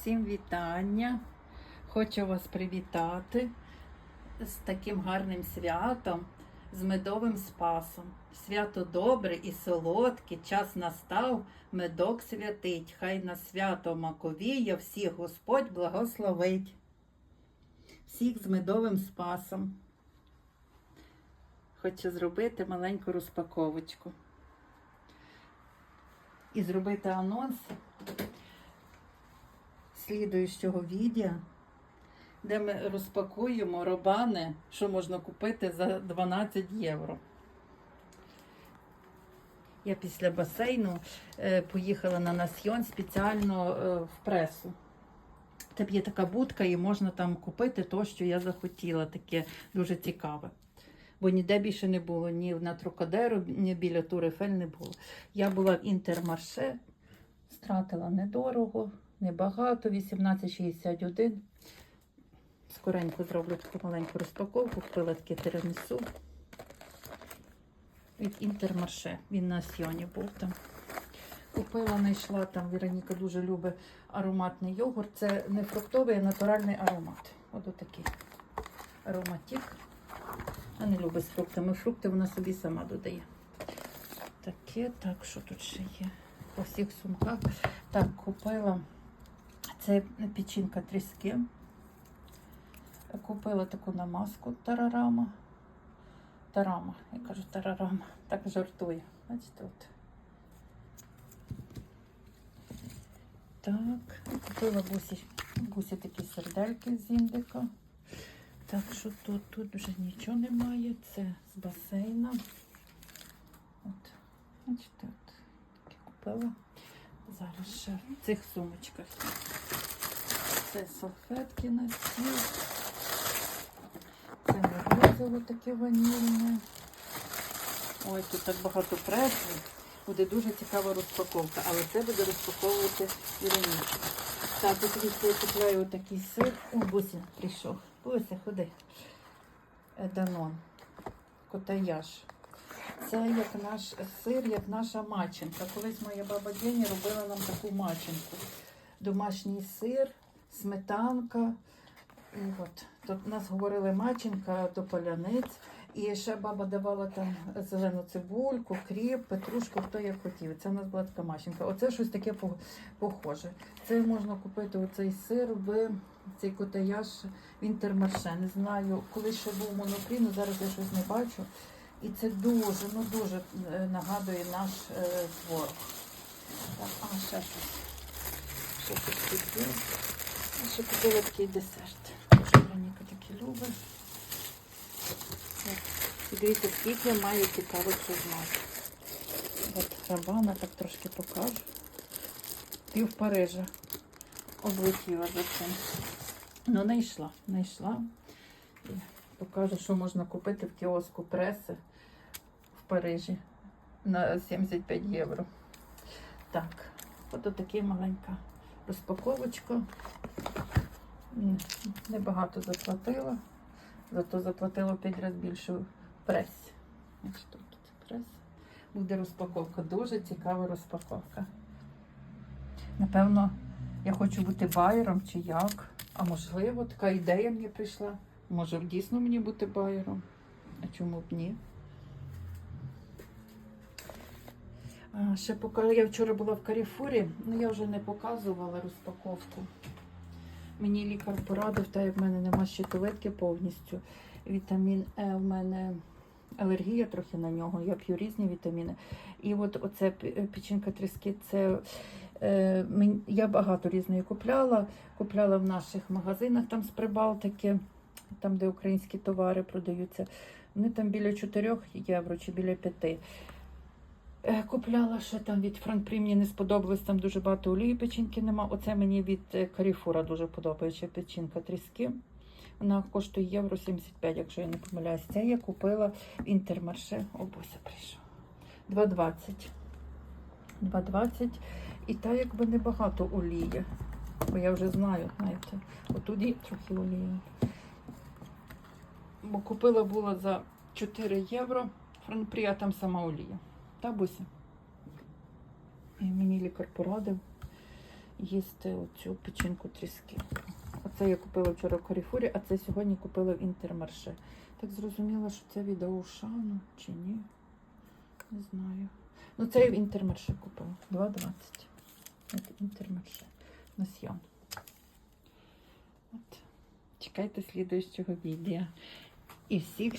Всім вітання. Хочу вас привітати з таким гарним святом, з медовим спасом. Свято добре і солодке, час настав, медок святить. Хай на свято Маковія всіх Господь благословить. Всіх з медовим спасом. Хочу зробити маленьку розпаковочку. І зробити анонс слідуючого відео, де ми розпакуємо робани, що можна купити за 12 євро. Я після басейну е, поїхала на Насьйон спеціально е, в пресу. Там є така будка, і можна там купити то, що я захотіла, таке дуже цікаве. Бо ніде більше не було, ні на Трокадеру, ні біля Турефель не було. Я була в Інтермарше, стратила недорого, небагато, 18,61. Скоренько зроблю таку маленьку розпаковку, купила таке тирамісу від Інтермарше. Він на Сьоні був там. Купила, знайшла там, Вероніка дуже любить ароматний йогурт. Це не фруктовий, а натуральний аромат. Ось отакий ароматик. А не любить з фруктами. Фрукти вона собі сама додає. Таке, так, що тут ще є? По всіх сумках. Так, купила це печінка тріски. Купила таку намазку тарарама. Тарама, я кажу тарарама, так жартує. Бачите, от. Так, купила бусі, бусі такі сердельки з індика. Так що тут, тут вже нічого немає. Це з басейна. От, бачите, от таке купила. Зараз ще в цих сумочках. Це салфетки на стіл. Це морозиво таке ванільне. Ой, тут так багато преси. Буде дуже цікава розпаковка, але це буде розпаковувати Іронічка. Так, тут я купляю такий сир. О, Буся прийшов. Буся, ходи. Е, Данон. Котаяж. Це як наш сир, як наша маченка. Колись моя баба Дені робила нам таку маченку. Домашній сир, сметанка. І от, тут нас говорили маченка до поляниць. І ще баба давала там зелену цибульку, кріп, петрушку, хто як хотів. Це у нас була така маченка. Оце щось таке похоже. Це можна купити оцей сир в цей котаяж в інтермарше. Не знаю, коли ще був монокрін, але зараз я щось не бачу. І це дуже, ну дуже е, нагадує наш е, творог. Так, а ще щось. Ще щось. А ще купила такий десерт. Вероніка такі любить. І дивіться, скільки має цікавих знати. От рабана так трошки покажу. Пів Парижа облетіла за цим. Ну, не йшла, не йшла. Покажу, що можна купити в кіоску преси в Парижі на 75 євро. Так, от такий маленька розпаковочка. Небагато заплатила, зато заплатила 5 разів більше в пресі. Тут прес. Буде розпаковка. Дуже цікава розпаковка. Напевно, я хочу бути байером чи як. А можливо, така ідея мені прийшла. Може, дійсно мені бути байером? А чому б ні? А, ще поки я вчора була в Каріфурі, ну я вже не показувала розпаковку. Мені лікар порадив, так як в мене нема щитовидки повністю. Вітамін Е в мене алергія трохи на нього, я п'ю різні вітаміни. І от оце печінка тріски, це е, я багато різної купляла. Купляла в наших магазинах там з Прибалтики, там, де українські товари продаються. Вони там біля 4 євро чи біля 5. Е, Купляла ще там від Франкпрі, мені не сподобалось, там дуже багато олії печінки нема. Оце мені від е, Каріфура дуже подобається печінка тріски. Вона коштує євро 75, якщо я не помиляюсь. Це я купила в інтермарше. О, Буся прийшов. 2,20. 2,20. І та якби небагато олії. Бо я вже знаю, знаєте, отут є трохи олії. Бо купила була за 4 євро. Франкпрі, а там сама олія. Та Буся? І мені лікар порадив. їсти оцю печінку тріски. Оце я купила вчора в Каріфурі, а це сьогодні купила в Інтермарше. Так зрозуміла, що це від Аушану чи ні? Не знаю. Ну, це я в Інтермарше купила. 2,20. Це Інтермарше. На сйом. От. Чекайте слідуючого відео. І всіх